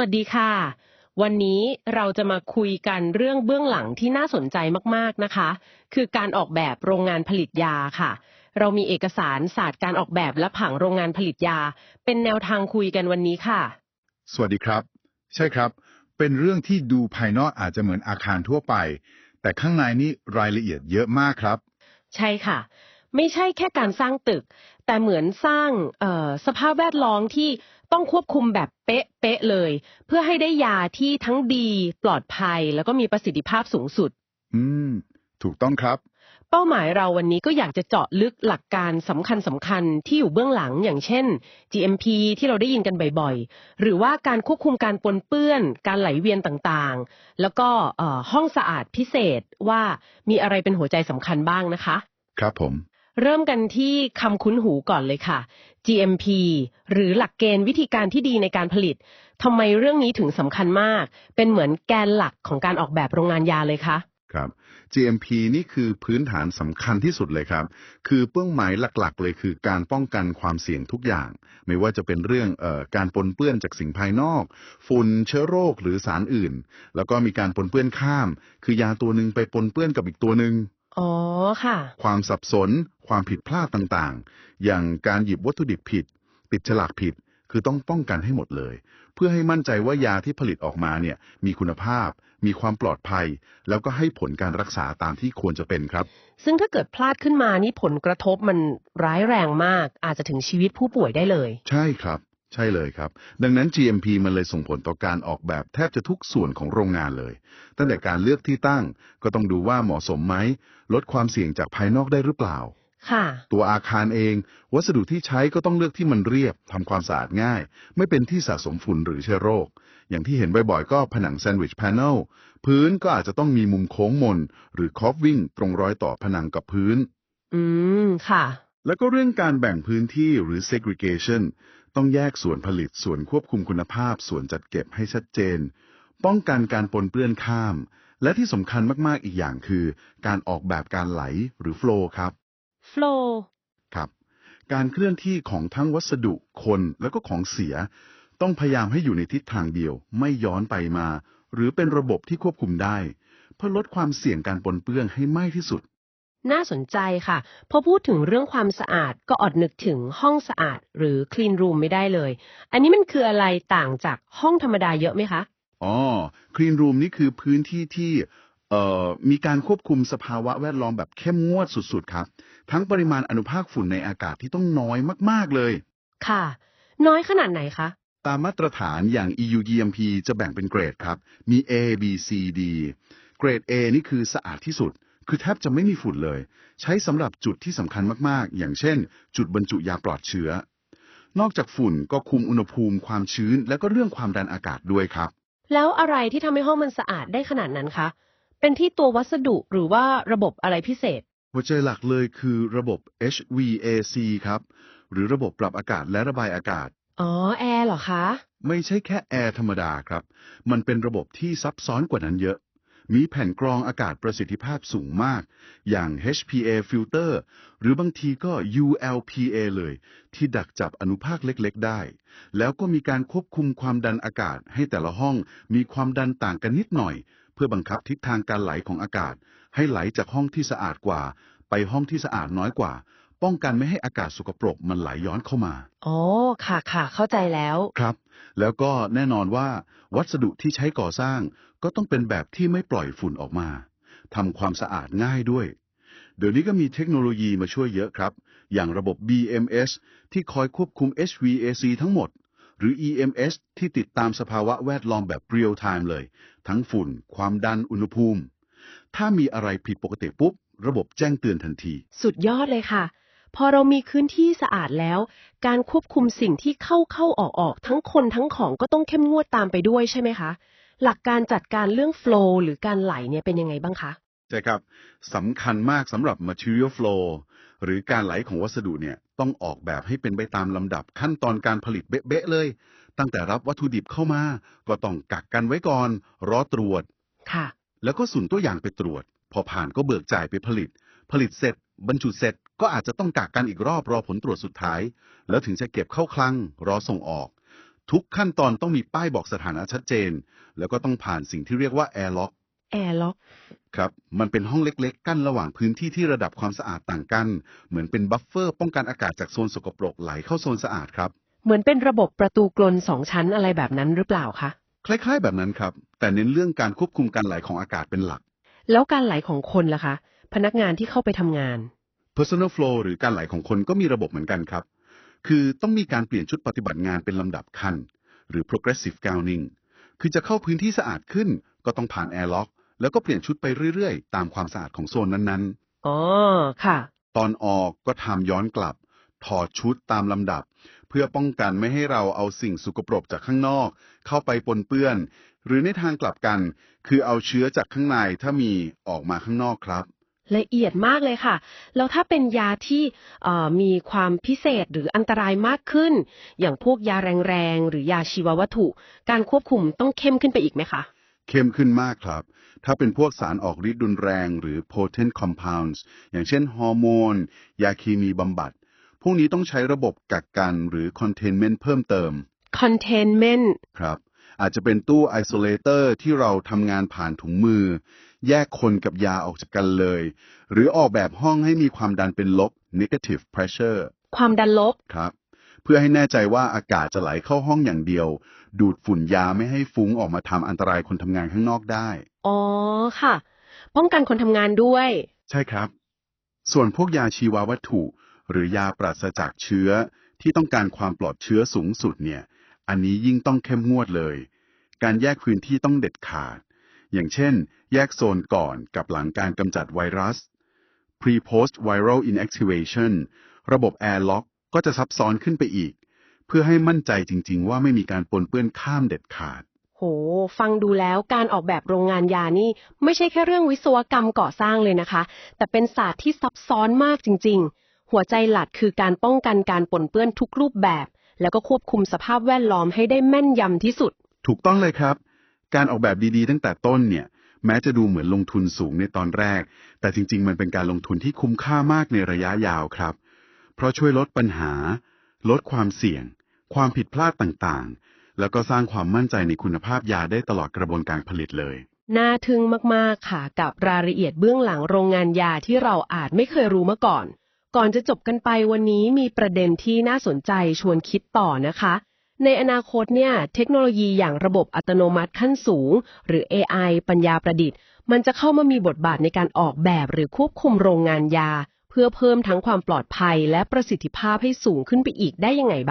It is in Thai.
วัสดีค่ะ วันนี้เราจะมาคุยกันเรื่องเบื้องหลังที่น่าสนใจมากๆนะคะ คือการออกแบบโรงงานผลิตยาค่ะ เรามีเอกสารศาสตร์การออกแบบและผังโรงงานผลิตยา เป็นแนวทางคุยกันวันนี้ค่ะ สวัสดีครับ ใช่ครับ เป็นเรื่องที่ดูภายนอกอาจจะเหมือนอาคารทั่วไป แต่ข้างในนี่รายละเอียดเยอะมากครับ ใช่ค่ะ ไม่ใช่แค่การสร้างตึก แต่เหมือนสร้างเอ่อสภาพแวดล้อมที่ต้องควบคุมแบบเป๊ะเป๊ะๆเลย เพื่อให้ได้ยาที่ทั้งดีปลอดภัย แล้วก็มีประสิทธิภาพสูงสุด อืม ถูกต้องครับเป้าหมายเราวันนี้ก็อยากจะเจาะลึกหลักการสำคัญสำคัญๆที่อยู่เบื้องหลังอย่างเช่น GMP ที่เราได้ยินกันบ่อยๆ หรือว่าการควบคุมการปนเปื้อน การไหลเวียนต่างๆ แล้วก็เอ่อห้องสะอาดพิเศษว่ามีอะไรเป็นหัวใจสำคัญบ้างนะคะ ครับผม เริ่มกันที่คำคุ้นหูก่อนเลยค่ะ GMP หรือหลักเกณฑ์วิธีการที่ดีในการผลิตทำไมเรื่องนี้ถึงสำคัญมาก เป็นเหมือนแกนหลักของการออกแบบโรงงานยาเลยคะครับ GMP นี่คือพื้นฐานสำคัญที่สุดเลยครับ คือเป้าหมายหลักๆ เลยคือการป้องกันความเสี่ยงทุกอย่าง ไม่ว่าจะเป็นเรื่องเอ่อการปนเปื้อนจากสิ่งภายนอก ฝุ่นเชื้อโรคหรือสารอื่น แล้วก็มีการปนเปื้อนข้าม คือยาตัวหนึ่งไปปนเปื้อนกับอีกตัวหนึ่ง อ๋อค่ะ ความสับสน ความผิดพลาดต่างๆ อย่างการหยิบวัตถุดิบผิด ติดฉลากผิด คือต้องป้องกันให้หมดเลย เพื่อให้มั่นใจว่ายาที่ผลิตออกมาเนี่ยมีคุณภาพ มีความปลอดภัย แล้วก็ให้ผลการรักษาตามที่ควรจะเป็นครับ ซึ่งถ้าเกิดพลาดขึ้นมานี่ผลกระทบมันร้ายแรงมาก อาจจะถึงชีวิตผู้ป่วยได้เลย ใช่ครับ ใช่เลยครับ ดังนั้น GMP มันเลยส่งผลต่อการออกแบบแทบจะทุกส่วนของโรงงานเลย ตั้งแต่การเลือกที่ตั้งก็ต้องดูว่าเหมาะสมไหม ลดความเสี่ยงจากภายนอกได้หรือเปล่า ค่ะ ตัวอาคารเอง วัสดุที่ใช้ก็ต้องเลือกที่มันเรียบทำความสะอาดง่าย ไม่เป็นที่สะสมฝุ่นหรือเชื้อโรค อย่างที่เห็นบ่อยๆก็ผนังแซนด์วิชแพนเนลพื้นก็อาจจะต้องมีมุมโค้งมน หรือคอฟวิ่งตรงรอยต่อผนังกับพื้น อืม ค่ะ แล้วก็เรื่องการแบ่งพื้นที่หรือ segregation ต้องแยกส่วนผลิตส่วนควบคุมคุณภาพ ส่วนจัดเก็บให้ชัดเจน ป้องกันการปนเปื้อนข้าม และที่สำคัญมากๆอีกอย่างคือ การออกแบบการไหลหรือ flow ครับ flow ครับ การเคลื่อนที่ของทั้งวัสดุคนแล้วก็ของเสีย ต้องพยายามให้อยู่ในทิศทางเดียว ไม่ย้อนไปมา หรือเป็นระบบที่ควบคุมได้ เพื่อลดความเสี่ยงการปนเปื้อนให้มากที่สุด น่าสนใจค่ะ พอพูดถึงเรื่องความสะอาดก็อดนึกถึงห้องสะอาดหรือ clean room ไม่ได้เลย อันนี้มันคืออะไรต่างจากห้องธรรมดาเยอะไหมคะ อ๋อ clean room นี่คือพื้นที่ที่เอ่อมีการควบคุมสภาวะแวดล้อมแบบเข้มงวดสุดๆ ครับ ทั้งปริมาณอนุภาคฝุ่นในอากาศที่ต้องน้อยมากๆเลย ค่ะ น้อยขนาดไหนคะ ตามมาตรฐานอย่าง EU GMP จะแบ่งเป็นเกรดครับ มี A B C D เกรด A นี่คือสะอาดที่สุด คือแทบจะไม่มีฝุ่นเลย ใช้สำหรับจุดที่สำคัญมากๆ อย่างเช่น จุดบรรจุยาปลอดเชื้อ นอกจากฝุ่นก็คุมอุณหภูมิความชื้น และก็เรื่องความดันอากาศด้วยครับ แล้วอะไรที่ทำให้ห้องมันสะอาดได้ขนาดนั้นคะ เป็นที่ตัววัสดุหรือว่าระบบอะไรพิเศษ หัวใจหลักเลยคือระบบ HVAC ครับ หรือระบบปรับอากาศและระบายอากาศ อ๋อ แอร์เหรอคะ ไม่ใช่แค่แอร์ธรรมดาครับ มันเป็นระบบที่ซับซ้อนกว่านั้นเยอะ มีแผ่นกรองอากาศประสิทธิภาพสูงมาก อย่าง HPA filter หรือบางทีก็ ULPA เลย ที่ดักจับอนุภาคเล็กๆ ได้ แล้วก็มีการควบคุมความดันอากาศให้แต่ละห้องมีความดันต่างกันนิดหน่อย เพื่อบังคับทิศทางการไหลของอากาศ ให้ไหลจากห้องที่สะอาดกว่า ไปห้องที่สะอาดน้อยกว่า ป้องกันไม่ให้อากาศสกปรกมันไหลย้อนเข้ามา อ๋อ ค่ะค่ะ เข้าใจแล้ว ครับ แล้วก็แน่นอนว่าวัสดุที่ใช้ก่อสร้างก็ต้องเป็นแบบที่ไม่ปล่อยฝุ่นออกมาทำความสะอาดง่ายด้วย เดี๋ยวนี้ก็มีเทคโนโลยีมาช่วยเยอะครับ อย่างระบบ BMS ที่คอยควบคุม HVAC ทั้งหมด หรือ EMS ที่ติดตามสภาวะแวดล้อมแบบ real time เลย ทั้งฝุ่น ความดันอุณหภูมิ ถ้ามีอะไรผิดปกติปุ๊บ ระบบแจ้งเตือนทันที สุดยอดเลยค่ะ พอเรามีพื้นที่สะอาดแล้ว การควบคุมสิ่งที่เข้าเข้าออกออกทั้งคนทั้งของก็ต้องเข้มงวดตามไปด้วยใช่ไหมคะ หลักการจัดการเรื่อง flow หรือการไหลเนี่ยเป็นยังไงบ้างคะใช่ครับสำคัญมากสำหรับ material flow หรือการไหลของวัสดุเนี่ยต้องออกแบบให้เป็นไปตามลำดับขั้นตอนการผลิตเบ๊ะๆเลย ตั้งแต่รับวัตถุดิบเข้ามา ก็ต้องกักกันไว้ก่อน รอตรวจค่ะ แล้วก็สุ่มตัวอย่างไปตรวจ พอผ่านก็เบิกจ่ายไปผลิต ผลิตเสร็จ บรรจุเสร็จ ก็อาจจะต้องกักกันอีกรอบรอผลตรวจสุดท้าย แล้วถึงจะเก็บเข้าคลังรอส่งออก ทุกขั้นตอนต้องมีป้ายบอกสถานะชัดเจน แล้วก็ต้องผ่านสิ่งที่เรียกว่า air lock แอร์ล็อกครับ มันเป็นห้องเล็กๆ กั้นระหว่างพื้นที่ที่ระดับความสะอาดต่างกัน เหมือนเป็นบัฟเฟอร์ป้องกันอากาศจากโซนสกปรกไหลเข้าโซนสะอาดครับ เหมือนเป็นระบบประตูกลอนสองชั้นอะไรแบบนั้นหรือเปล่าคะ คล้ายๆ แบบนั้นครับ แต่เน้นเรื่องการควบคุมการไหลของอากาศเป็นหลัก แล้วการไหลของคนล่ะคะ พนักงานที่เข้าไปทำงาน personal flow หรือการไหลของคนก็มีระบบเหมือนกันครับ คือต้องมีการเปลี่ยนชุดปฏิบัติงานเป็นลำดับขั้น หรือ progressive gowning คือจะเข้าพื้นที่สะอาดขึ้น ก็ต้องผ่าน airlock แล้วก็เปลี่ยนชุดไปเรื่อยๆ ตามความสะอาดของโซนนั้นๆ อ๋อ ค่ะ ตอนออกก็ทำย้อนกลับ ถอดชุดตามลำดับ เพื่อป้องกันไม่ให้เราเอาสิ่งสกปรกจากข้างนอก เข้าไปปนเปื้อน หรือในทางกลับกัน คือเอาเชื้อจากข้างในถ้ามีออกมาข้างนอกครับ ละเอียดมากเลยค่ะ แล้วถ้าเป็นยาที่เอ่อมีความพิเศษหรืออันตรายมากขึ้น อย่างพวกยาแรงๆ หรือยาชีววัตถุ การควบคุมต้องเข้มขึ้นไปอีกไหมคะ เข้มขึ้นมากครับ ถ้าเป็นพวกสารออกฤทธิ์รุนแรงหรือ potent compounds อย่างเช่นฮอร์โมน ยาเคมีบำบัด พวกนี้ต้องใช้ระบบกักกันหรือ containment เพิ่มเติม containment ครับอาจจะเป็นตู้ isolator ที่เราทำงานผ่านถุงมือ แยกคนกับยาออกจากกันเลย หรือออกแบบห้องให้มีความดันเป็นลบ negative pressure ความดันลบครับ เพื่อให้แน่ใจว่าอากาศจะไหลเข้าห้องอย่างเดียว ดูดฝุ่นยาไม่ให้ฟุ้งออกมาทำอันตรายคนทำงานข้างนอกได้ อ๋อค่ะ ป้องกันคนทำงานด้วย ใช่ครับ ส่วนพวกยาชีววัตถุ หรือยาปราศจากเชื้อที่ต้องการความปลอดเชื้อสูงสุดเนี่ย อันนี้ยิ่งต้องเข้มงวดเลย การแยกพื้นที่ต้องเด็ดขาด อย่างเช่น แยกโซนก่อนกับหลังการกำจัดไวรัส pre-post viral inactivation ระบบ airlock ก็จะซับซ้อนขึ้นไปอีก เพื่อให้มั่นใจจริง ๆ ว่าไม่มีการปนเปื้อนข้ามเด็ดขาด โห ฟังดูแล้วการออกแบบโรงงานยานี่ ไม่ใช่แค่เรื่องวิศวกรรมก่อสร้างเลยนะคะ แต่เป็นศาสตร์ที่ซับซ้อนมากจริง ๆ หัวใจหลักคือการป้องกันการปนเปื้อนทุกรูปแบบ แล้วก็ควบคุมสภาพแวดล้อมให้ได้แม่นยำที่สุด ถูกต้องเลยครับ การออกแบบดีๆ ตั้งแต่ต้นเนี่ยแม้จะดูเหมือนลงทุนสูงในตอนแรก แต่จริง ๆ มันเป็นการลงทุนที่คุ้มค่ามากในระยะยาวครับ เพราะช่วยลดปัญหา ลดความเสี่ยง ความผิดพลาดต่างๆ แล้วก็สร้างความมั่นใจในคุณภาพยาได้ตลอดกระบวนการผลิตเลย น่าทึ่งมากๆค่ะ กับรายละเอียดเบื้องหลังโรงงานยาที่เราอาจไม่เคยรู้มาก่อน ก่อนจะจบกันไปวันนี้มีประเด็นที่น่าสนใจชวนคิดต่อนะคะ ในอนาคตเนี่ยเทคโนโลยีอย่างระบบอัตโนมัติขั้นสูง หรือ AI ปัญญาประดิษฐ์ มันจะเข้ามามีบทบาทในการออกแบบหรือควบคุมโรงงานยา เพื่อเพิ่มทั้งความปลอดภัยและประสิทธิภาพให้สูงขึ้นไปอีกได้ยังไงบ้าง